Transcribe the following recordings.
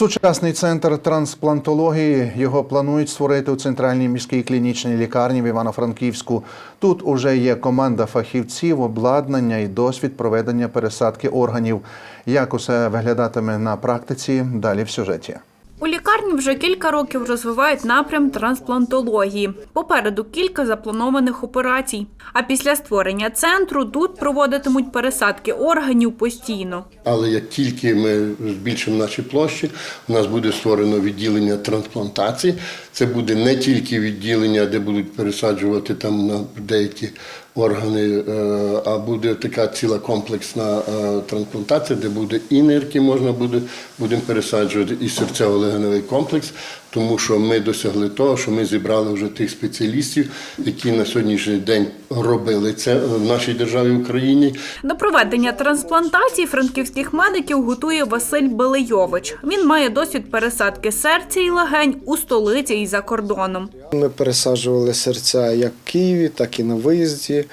Сучасний центр трансплантології його планують створити у центральній міській клінічній лікарні в Івано-Франківську. Тут уже є команда фахівців, обладнання і досвід проведення пересадки органів. Як усе виглядатиме на практиці? Далі в сюжеті. У лікарні вже кілька років розвивають напрям трансплантології. Попереду кілька запланованих операцій. А після створення центру тут проводитимуть пересадки органів постійно. Але як тільки ми збільшимо наші площі, у нас буде створено відділення трансплантації. Це буде не тільки відділення, де будуть пересаджувати там на деякі органи, е, а буде така ціла комплексна е, трансплантація, де буде і нирки можна буде будемо пересаджувати, і серцево-легеневий комплекс, тому що ми досягли того, що ми зібрали вже тих спеціалістів, які на сьогоднішній день робили це в нашій державі Україні. До проведення трансплантації франківських медиків готує Василь Белийович. Він має досвід пересадки серця і легень у столиці за кордоном. Ми пересаджували серця як в Києві, так і на виїзді.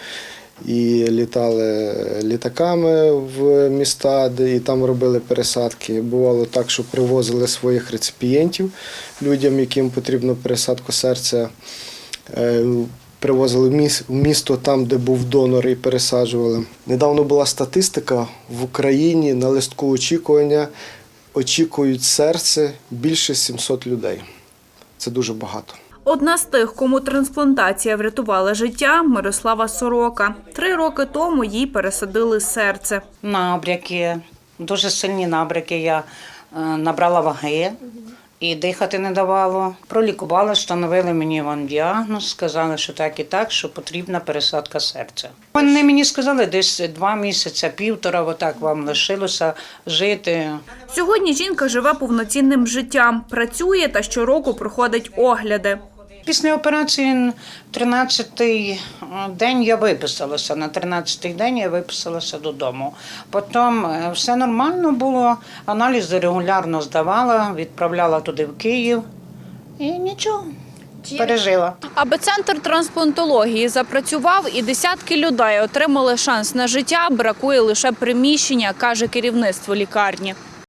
І літали літаками в міста, де і там робили пересадки. Бувало так, що привозили своїх реципієнтів людям, яким потрібно пересадку серця. Е, Привозили в в місто там, де був донор, і пересаджували. Недавно була статистика в Україні на листку очікування очікують серце більше 700 людей. Це дуже багато. Одна з тих, кому трансплантація врятувала життя, Мирослава Сорока. Три роки тому їй пересадили серце. набряки, дуже сильні набряки. Я е, набрала ваги і дихати не давало. Пролікували, встановили мені вам діагноз, сказали, що так і так, що потрібна пересадка серця. Вони мені сказали, десь два місяці, півтора, отак вам лишилося жити. Сьогодні жінка живе повноцінним життям, працює та щороку проходить огляди. Після операції 13-й день я виписалася. На 13-й день я виписалася додому. Потім е, все нормально було, аналізи регулярно здавала, відправляла туди в Київ і нічого. Пережила. Аби центр трансплантології запрацював і десятки людей отримали шанс на життя, бракує лише приміщення, каже керівництво лікарні.